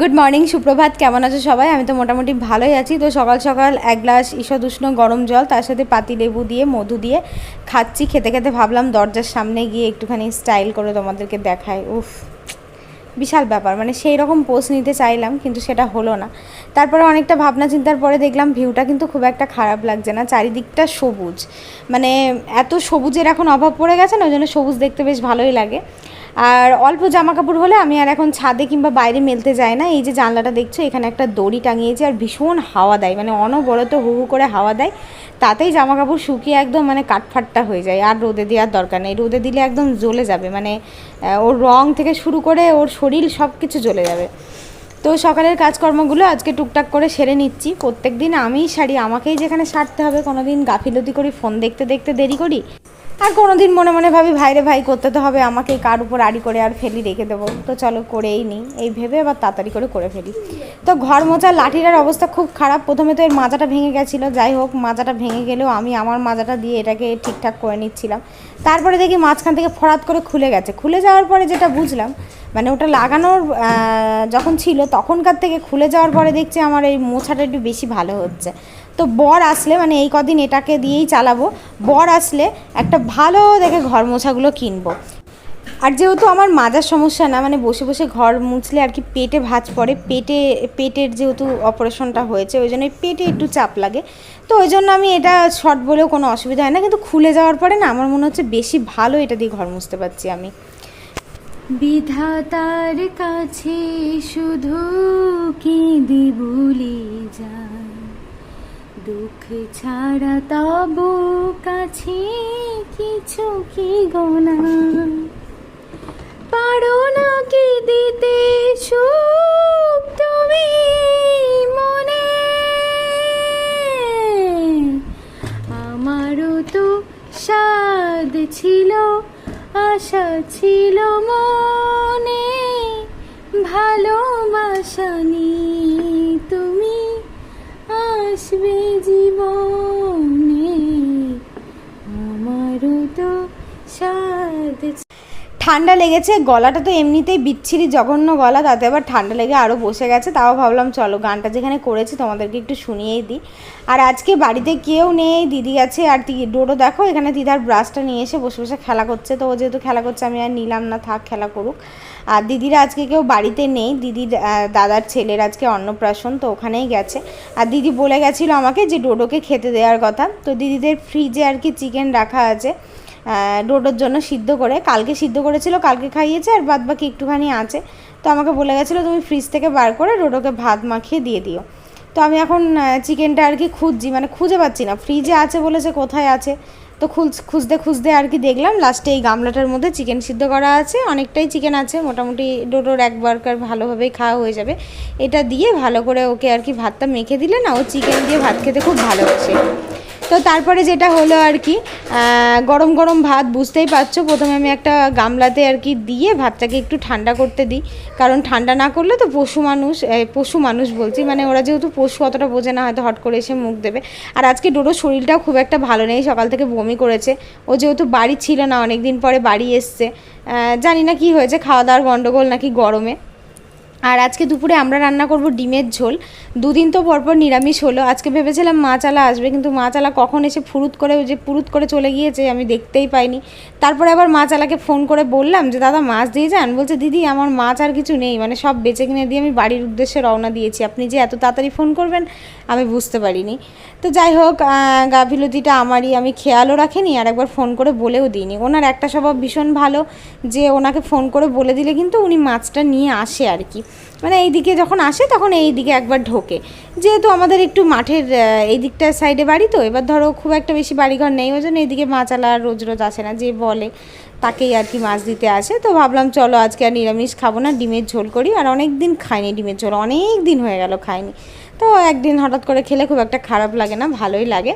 Good morning সুপ্রভাত। কেমন আছো সবাই? আমি তো মোটামুটি ভালোই আছি। তো সকাল সকাল এক গ্লাস ঈষদুষ্ণ গরম জল, তার সাথে পাতি লেবু দিয়ে, মধু দিয়ে খাচ্ছি। খেতে খেতে ভাবলাম দরজার সামনে গিয়ে একটুখানি স্টাইল করে তোমাদেরকে দেখাই। উফ, বিশাল ব্যাপার। মানে সেই রকম পোস্ট নিতে চাইলাম, কিন্তু সেটা হলো না। তারপরে অনেকটা ভাবনা চিন্তার পরে দেখলাম ভিউটা কিন্তু খুব একটা খারাপ লাগছে না। চারিদিকটা সবুজ। মানে এত সবুজের এখন অভাব পড়ে গেছে না, ওই জন্য সবুজ দেখতে বেশ ভালোই লাগে। আর অল্প জামা কাপড় হলে আমি আর এখন ছাদে কিংবা বাইরে মেলতে যাই না। এই যে জানলাটা দেখছ, এখানে একটা দড়ি টাঙিয়েছি আর ভীষণ হাওয়া দেয় মানে অনবরত হু হু করে হাওয়া দেয়। তাতেই জামা কাপড় শুকিয়ে একদম মানে কাঠফাট্টা হয়ে যায়, আর রোদে দেওয়ার দরকার নেই। রোদে দিলে একদম জ্বলে যাবে মানে ওর রং থেকে শুরু করে ওর শরীর সব কিছু জ্বলে যাবে। তো সকালের কাজকর্মগুলো আজকে টুকটাক করে সেরে নিচ্ছি। প্রত্যেক দিন আমিই সারি আমাকেই যেখানে সারতে হবে। কোনো দিন গাফিলতি করি, ফোন দেখতে দেখতে দেরি করি। আর কোনো দিন মনে মনে ভাবি ভাইরে ভাই, করতে তো হবে, আমাকে কার উপর আড়ি করে আর ফেলি রেখে দেবো। তো চলো করেই নিই। এই ভেবে আবার তাড়াতাড়ি করে করে ফেলি। তো ঘর মোচার লাঠিটার অবস্থা খুব খারাপ। প্রথমে তো এর মাজাটা ভেঙে গেছিল। যাই হোক, মাজাটা ভেঙে গেলেও আমি আমার মাজাটা দিয়ে এটাকে ঠিকঠাক করে নিচ্ছিলাম। তারপরে দেখি মাঝখান থেকে ফরাত করে খুলে গেছে। খুলে যাওয়ার পরে যেটা বুঝলাম মানে ওটা লাগানোর যখন ছিল তখনকার থেকে খুলে যাওয়ার পরে দেখছি আমার এই মোছাটা একটু বেশি ভালো হচ্ছে। তো বর আসলে মানে এই কদিন এটাকে দিয়েই চালাবো, বর আসলে একটা ভালো দেখে ঘর মোছাগুলো কিনবো। আর যেহেতু আমার মাজার সমস্যা না মানে বসে বসে ঘর মুছলে আর কি পেটে ভাঁজ পড়ে, পেটে, পেটের যেহেতু অপারেশনটা হয়েছে, ওই জন্য পেটে একটু চাপ লাগে। তো ওই জন্য আমি এটা শর্ট বলেও কোনো অসুবিধা হয় না, কিন্তু খুলে যাওয়ার পরে না, আমার মনে হচ্ছে বেশি ভালো এটা দিয়ে ঘর মুছতে পারছি আমি। বিধাতার কাছে শুধু কি দিবুলি যান দুঃখ ছাড়া তব কাছে কিছু কি গোনা পারো না কি দিতে আশা ছিল মনে ভালোবাসা নিয়ে। ঠান্ডা লেগেছে, গলাটা তো এমনিতেই বিচ্ছিরি জঘন্য গলা, তাতে আবার ঠান্ডা লেগে আরও বসে গেছে, তাও ভাবলাম চলো গানটা যেখানে করেছি তোমাদেরকে একটু শুনিয়েই দিই। আর আজকে বাড়িতে কেউ নেই, দিদি গেছে আর ডোডো দেখো, এখানে দিদার ব্রাশটা নিয়ে এসে বসে বসে খেলা করছে, তো ও যেহেতু খেলা করছে আমি আর নিলাম না, থাক খেলা করুক। আর দিদিরা আজকে কেউ বাড়িতে নেই, দিদির দাদার ছেলের আজকে অন্নপ্রাশন, তো ওখানেই গেছে। আর দিদি বলে গেছিল আমাকে যে ডোডোকে খেতে দেওয়ার কথা, তো দিদিদের ফ্রিজে আর কি চিকেন রাখা আছে। ডোডোর জন্য সিদ্ধ করে, কালকে সিদ্ধ করেছিল, কালকে খাইয়েছে আর বাদ বাকি একটুখানি আছে। তো আমাকে বলে গেছিল, তুমি ফ্রিজ থেকে বার করে ডোডোকে ভাত মাখিয়ে দিয়ে দিও। তো আমি এখন চিকেনটা আর কি খুঁজছি মানে খুঁজে পাচ্ছি না। ফ্রিজে আছে বলেছে কোথায় আছে? তো খুঁজ, খুঁজতে খুঁজতে আর কি দেখলাম লাস্টে এই গামলাটার মধ্যে চিকেন সিদ্ধ করা আছে, অনেকটাই চিকেন আছে, মোটামুটি ডোডোর একবারকার ভালোভাবেই খাওয়া হয়ে যাবে। এটা দিয়ে ভালো করে ওকে আর কি ভাতটা মেখে দিলে না, ও চিকেন দিয়ে ভাত খেতে খুব ভালোবাসে। তো তারপরে যেটা হলো আর কি গরম গরম ভাত বুঝতেই পারছ। প্রথমে আমি একটা গামলাতে আর কি দিয়ে ভাতটাকে একটু ঠান্ডা করতে দিই। কারণ ঠান্ডা না করলে তো পশু মানুষ পশু মানুষ বলছি মানে ওরা যেহেতু পশু অতটা বোঝে না, হয়তো হট করে এসে মুখ দেবে। আর আজকে ডোডোর শরীরটাও খুব একটা ভালো নেই, সকাল থেকে বমি করেছে। ও যেহেতু বাড়ি ছিল না অনেক দিন পরে বাড়ি এসছে। জানি না কি হয়েছে, খাওয়া দাওয়ার গণ্ডগোল নাকি গরমে। আর আজকে দুপুরে আমরা রান্না করব ডিমের ঝোল। দুদিন তো পরপর নিরামিষ হলো। আজকে ভেবেছিলাম মাছালা আসবে, কিন্তু মাছালা কখন এসে ফুরুত করে যে ফুরুত করে চলে গিয়েছে, আমি দেখতেই পাইনি। তারপরে আবার মাছালাকে ফোন করে বললাম যে, দাদা, মাছ দিয়ে যান? বলছে, দিদি, আমার মাছ আর কিছু নেই মানে সব বেচে কিনে দিয়ে আমি বাড়ির উদ্দেশ্যে রওনা দিয়েছি। আপনি যে এত তাড়াতাড়ি ফোন করবেন, আমি বুঝতে পারিনি। তো যাই হোক গাফিলতিটা আমারই, আমি খেয়ালও রাখিনি, আর একবার ফোন করে বলেও দিইনি। ওনার একটা স্বভাব ভীষণ ভালো, যে ওনাকে ফোন করে বলে দিলে কিন্তু উনি মাছটা নিয়ে আসে আর কি। মানে এই দিকে যখন আসে তখন এই দিকে একবার ঢোকে। যেহেতু আমাদের একটু মাঠের এই দিকটার সাইডে বাড়ি তো, এবার ধরো খুব একটা বেশি বাড়িঘর নেই, ওই জন্য এইদিকে মাছালা আর রোজ রোজ আসে না, যে বলে তাকেই আর কি মাছ দিতে আসে। তো ভাবলাম চলো আজকে আর নিরামিষ খাব না, ডিমের ঝোল করি, আর অনেক দিন খাইনি ডিমের ঝোল অনেক দিন হয়ে গেল খাইনি। তো একদিন হঠাৎ করে খেলে খুব একটা খারাপ লাগে না, ভালোই লাগে।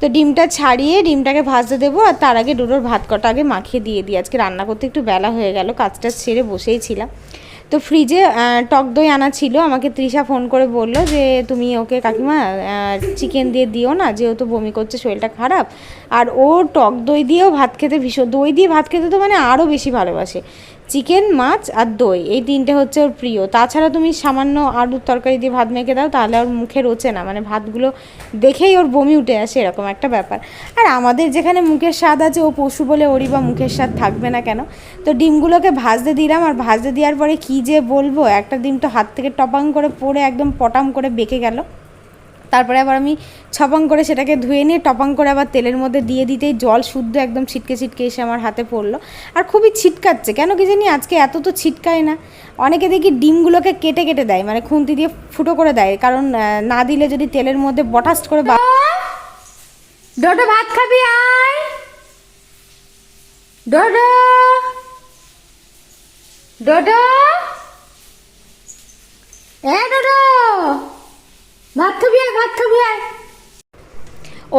তো ডিমটা ছাড়িয়ে ডিমটাকে ভাজতে দেবো, আর তার আগে ডোডোর ভাত কটা আগে মাখিয়ে দিয়ে দিই। আজকে রান্না করতে একটু বেলা হয়ে গেল, কাজটা ছেড়ে বসেই ছিলাম। তো ফ্রিজে টক দই আনা ছিল। আমাকে তৃষা ফোন করে বলল যে, তুমি ওকে কাকিমা চিকেন দিয়ে দিও না, যেহেতু বমি করছে, শরীরটা খারাপ। আর ও টক দই দিয়েও ভাত খেতে ভীষণ দই দিয়ে ভাত খেতে তো মানে আরও বেশি ভালোবাসে। চিকেন, মাছ আর দই। এই তিনটে হচ্ছে ওর প্রিয়। তাছাড়া তুমি সামান্য আলুর তরকারি দিয়ে ভাত মেখে দাও, তাহলে ওর মুখে রোচে না। মানে ভাতগুলো দেখেই ওর বমি উঠে আসে, এরকম একটা ব্যাপার। আর আমাদের যেখানে মুখের স্বাদ আছে, ও পশু বলে ওরই বা মুখের স্বাদ থাকবে না কেন? তো ডিমগুলোকে ভাজতে দিলাম, আর ভাজতে দেওয়ার পরে কী যে বলব, একটা ডিম তো হাত থেকে টপাং করে পড়ে একদম পটাম করে বেঁকে গেল। তারপরে আবার আমি ছপাং করে সেটাকে ধুয়ে নিয়ে টপাং করে আবার তেলের মধ্যে দিয়ে দিতেই জল শুদ্ধ একদম ছিটকে ছিটকে এসে আমার হাতে পড়ল। আর খুবই ছিটকাচ্ছে। কেন কি জানি আজকে এত তো ছিটকায় না। অনেকে দেখি ডিমগুলোকে কেটে কেটে দেয় মানে খুন্তি দিয়ে ফুটো করে দেয়। কারণ না দিলে যদি তেলের মধ্যে বটাস্ট করে ভাত খাবি আয়। ডোডো এ ভাত খাবি আয় ভাত খাবি আয়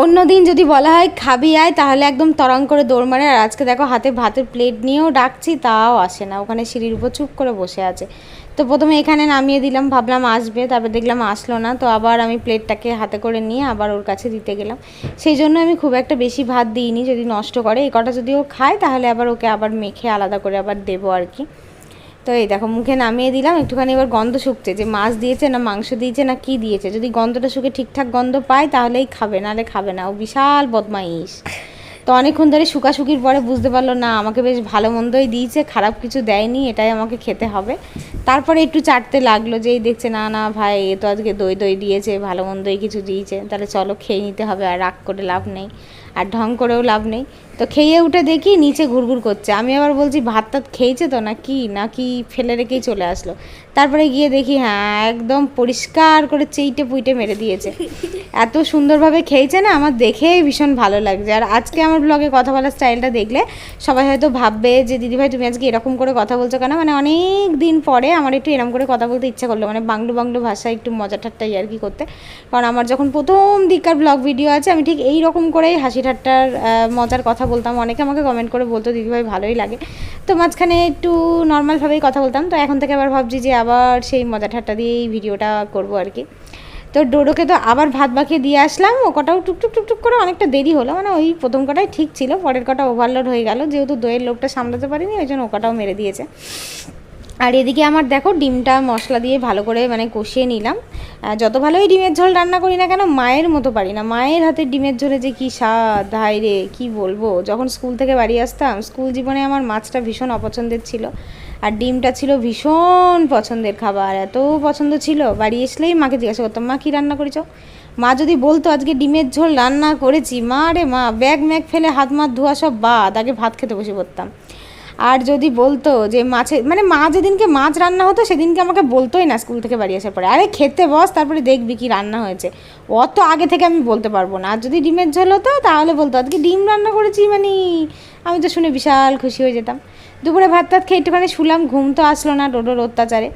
অন্য দিন যদি বলা হয় খাবি আয়, তাহলে একদম তরং করে দৌড় মারে। আর আজকে দেখো হাতে ভাতের প্লেট নিয়েও ডাকছি, তাও আসে না। ওখানে সিঁড়ির উপর চুপ করে বসে আছে। তো প্রথমে এখানে নামিয়ে দিলাম, ভাবলাম আসবে, তারপর দেখলাম আসলো না। তো আবার আমি প্লেটটাকে হাতে করে নিয়ে আবার ওর কাছে দিতে গেলাম। সেই জন্য আমি খুব একটা বেশি ভাত দিইনি, যদি নষ্ট করে। এই কটা যদি ও খায়, তাহলে আবার ওকে আবার মেখে আলাদা করে আবার দেবো আর কি। তো এই দেখো, মুখে নামিয়ে দিলাম, একটুখানি এবার গন্ধ শুকছে, যে মাছ দিয়েছে না মাংস দিয়েছে না কি দিয়েছে। যদি গন্ধটা শুকে ঠিকঠাক গন্ধ পায়, তাহলেই খাবে, নাহলে খাবে না। ও বিশাল বদমাইশ। তো অনেকক্ষণ ধরে শুকাশুকির পরে বুঝতে পারল, না, আমাকে বেশ ভালো মন্দই দিয়েছে, খারাপ কিছু দেয়নি, এটাই আমাকে খেতে হবে। তারপরে একটু চাটতে লাগল, যে এই দেখছে, না না, ভাই, এ তো আজকে দই দই দিয়েছে, ভালো মন্দই কিছু দিয়েছে, তাহলে চলো খেয়ে নিতে হবে, আর রাগ করে লাভ নেই। আর ঢং করেও লাভ নেই। তো খেয়ে উঠে দেখি নিচে ঘুরঘুর করছে। আমি আবার বলছি, ভাত টাত খেয়েছে তো না কি? না কি ফেলে রেখেই চলে আসলো? তারপরে গিয়ে দেখি হ্যাঁ একদম পরিষ্কার করে চেইটে পুইটে মেরে দিয়েছে। এত সুন্দরভাবে খেয়েছে না, আমার দেখেই ভীষণ ভালো লাগছে। আর আজকে আমার ব্লগে কথা বলার স্টাইলটা দেখলে সবাই হয়তো ভাববে যে, দিদিভাই, তুমি আজকে এরকম করে কথা বলছো কেন? মানে অনেক দিন পরে আমার একটু এরকম করে কথা বলতে ইচ্ছা করল। মানে বাংলো বাংলো ভাষায় একটু মজা আর কি করতে। কারণ আমার যখন প্রথম দিককার ব্লগ ভিডিও আছে, আমি ঠিক এই রকম করেই হাসি ঠাট্টার মজার কথা বলতাম। অনেকে আমাকে কমেন্ট করে বলতো দিদিভাই ভালোই লাগে। তো মাঝখানে একটু নর্মালভাবেই কথা বলতাম। তো এখন থেকে আবার ভাবছি যে আবার সেই মজা ঠাট্টা দিয়েই ভিডিওটা করব আর কি। তো ডোডোকে তো আবার ভাত বাকিয়ে দিয়ে আসলাম। ও কটাও টুকটুক টুকটুক করে অনেকটা দেরি হলো। মানে ওই প্রথম কটাই ঠিক ছিল। পরের কটা ওভারলোড হয়ে গেল। যেহেতু দইয়ের লোকটা সামলাতে পারিনি, ওই জন্য ও কটাও মেরে দিয়েছে। আর এদিকে আমার দেখো ডিমটা মশলা দিয়ে ভালো করে মানে কষিয়ে নিলাম। যত ভালোই ডিমের ঝোল রান্না করি না কেন, মায়ের মতো পারি না। মায়ের হাতের ডিমের ঝোলে যে কী স্বাদ হাই রে, কী বলব? যখন স্কুল থেকে বাড়ি আসতাম, স্কুল জীবনে আমার মাছটা ভীষণ অপছন্দের ছিল। আর ডিমটা ছিল ভীষণ পছন্দের খাবার, এত পছন্দ ছিল। বাড়ি আসলেই মাকে জিজ্ঞাসা করতাম, মা, কী রান্না করেছ? মা যদি বলতো, আজকে ডিমের ঝোল রান্না করেছি, মা রে মা, ব্যাগ ম্যাগ ফেলে হাত মাত ধোয়া সব বাদ, আগে ভাত খেতে বসে পড়তাম। আর যদি বলতো যে মাছে মানে মা যেদিনকে মাছ রান্না হতো, সেদিনকে আমাকে বলতোই না স্কুল থেকে বাড়ি আসার পরে। আরে খেতে বস, তারপরে দেখবি কি রান্না হয়েছে। অত আগে থেকে আমি বলতে পারব না। আর যদি ডিমের ঝোল হতো, তাহলে বলতো, আজকে ডিম রান্না করেছি মানে আমি তো শুনে বিশাল খুশি হয়ে যেতাম। দুপুরে ভাত টাত খেয়ে একটুখানি শুলাম, ঘুম তো আসলো না ডোডোর অত্যাচারে।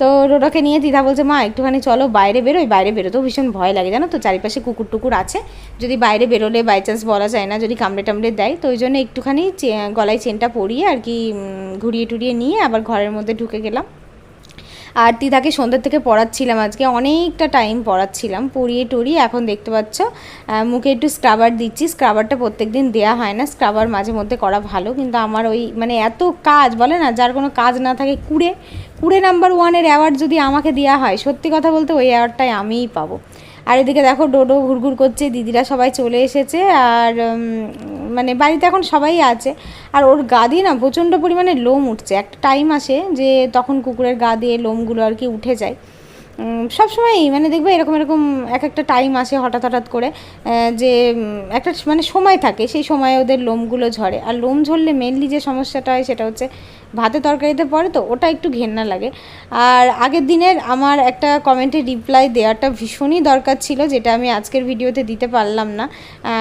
তো রোডাকে নিয়ে দিদা বলছে, মা, একটুখানি চলো, বাইরে বেরোই। বাইরে বেরোতেও ভীষণ ভয় লাগে, জানো তো? চারিপাশে কুকুর টুকুর আছে। যদি বাইরে বেরোলে বাই চান্স বলা যায় না, যদি কামড়ে টামড়ে দেয়, তো ওই জন্য একটুখানি গলায় চেনটা পরিয়ে আর কি ঘুরিয়ে টুরিয়ে নিয়ে আবার ঘরের মধ্যে ঢুকে গেলাম। আর দিদাকে সন্ধ্যের থেকে পড়াচ্ছিলাম। আজকে অনেকটা টাইম পড়াচ্ছিলাম। পড়িয়ে টড়িয়ে এখন দেখতে পাচ্ছ মুখে একটু স্ক্রাবার দিচ্ছি। স্ক্রাবারটা প্রত্যেক দিন দেওয়া হয় না। স্ক্রাবার মাঝে মধ্যে করা ভালো, কিন্তু আমার ওই মানে এত কাজ, বলে না, যার কোনো কাজ না থাকে, কুড়ে কুড়ে নাম্বার ওয়ানের অ্যাওয়ার্ড যদি আমাকে দেওয়া হয়, সত্যি কথা বলতে ওই অ্যাওয়ার্ডটাই আমিই পাবো। আর এদিকে দেখো, ডোডো ঘুরঘুর করছে, দিদিরা সবাই চলে এসেছে। আর মানে বাড়িতে এখন সবাই আছে। আর ওর গা দিয়ে না প্রচণ্ড পরিমাণে লোম উঠছে। একটা টাইম আসে যে তখন কুকুরের গা দিয়ে লোমগুলো আর কি উঠে যায়। সব সময়ই মানে দেখবে এরকম এরকম এক একটা টাইম আসে হঠাৎ হঠাৎ করে যে একটা মানে সময় থাকে, সেই সময়ে ওদের লোমগুলো ঝরে। আর লোম ঝরলে মেনলি যে সমস্যাটা হয় সেটা হচ্ছে ভাতে তরকারিতে পড়ে তো, ওটা একটু ঘেন্না লাগে। আর আগের দিনের আমার একটা কমেন্টে রিপ্লাই দেওয়াটা ভীষণই দরকার ছিল, যেটা আমি আজকের ভিডিওতে দিতে পারলাম না।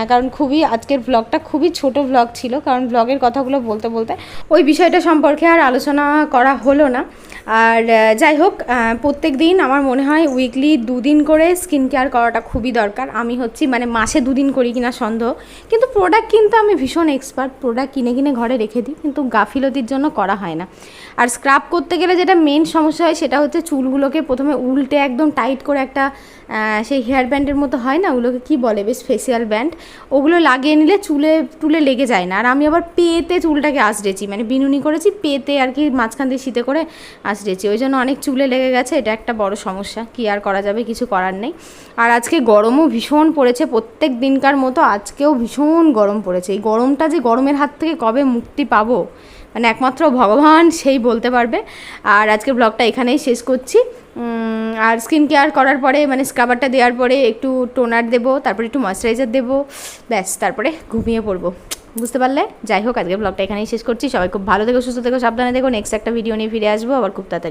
কারণ খুবই, আজকের ব্লগটা খুবই ছোট ব্লগ ছিল, কারণ ব্লগের কথাগুলো বলতে বলতে ওই বিষয়টা সম্পর্কে আর আলোচনা করা হলো না। আর যাই হোক প্রত্যেক দিন আমার মনে হয় উইকলি দুদিন করে স্কিন কেয়ার করাটা খুবই দরকার। আমি হচ্ছি মানে মাসে দুদিন করি কিনা সন্দেহ। কিন্তু প্রোডাক্ট কিন্তু আমি ভীষণ এক্সপার্ট প্রোডাক্ট কিনে কিনে ঘরে রেখে দিই, কিন্তু গাফিলতির জন্য করা হয় না। আর স্ক্রাব করতে গেলে যেটা মেন সমস্যা হয় সেটা হচ্ছে চুলগুলোকে প্রথমে উল্টে একদম টাইট করে একটা সেই হেয়ার ব্যান্ডের মতো হয় না? ওগুলোকে কী বলে? বেশ ফেসিয়াল ব্যান্ড ওগুলো লাগিয়ে নিলে চুলে, টুলে লেগে যায় না। আর আমি আবার পেতে চুলটাকে আঁচড়েছি। মানে বিনুনি করেছি, পেতে আর কি মাঝখান দিয়ে শীতে করে আঁচড়েছি। ওই জন্য অনেক চুলে লেগে গেছে। এটা একটা বড় সমস্যা। কী আর করা যাবে? কিছু করার নেই। আর আজকে গরমও ভীষণ পড়েছে। প্রত্যেক দিনকার মতো আজকেও ভীষণ গরম পড়েছে। এই গরমটা যে গরমের হাত থেকে কবে মুক্তি পাবো? মানে একমাত্র ভগবান সেই বলতে পারবে। আর আজকের ব্লগটা এখানেই শেষ করছি। আর স্কিন কেয়ার করার পরে মানে স্ক্রাবারটা দেওয়ার পরে একটু টোনার দেবো, তারপরে একটু ময়শ্চারাইজার দেবো, ব্যাস, তারপরে ঘুমিয়ে পড়ব। বুঝতে পারলে? যাই হোক আজকে ব্লগটা এখানেই শেষ করছি। সবাই খুব ভালো থেকো, সুস্থ থেকো, সাবধানে দেখো নেক্সট একটা ভিডিও নিয়ে ফিরে আসব, আবার খুব তাড়াতাড়ি।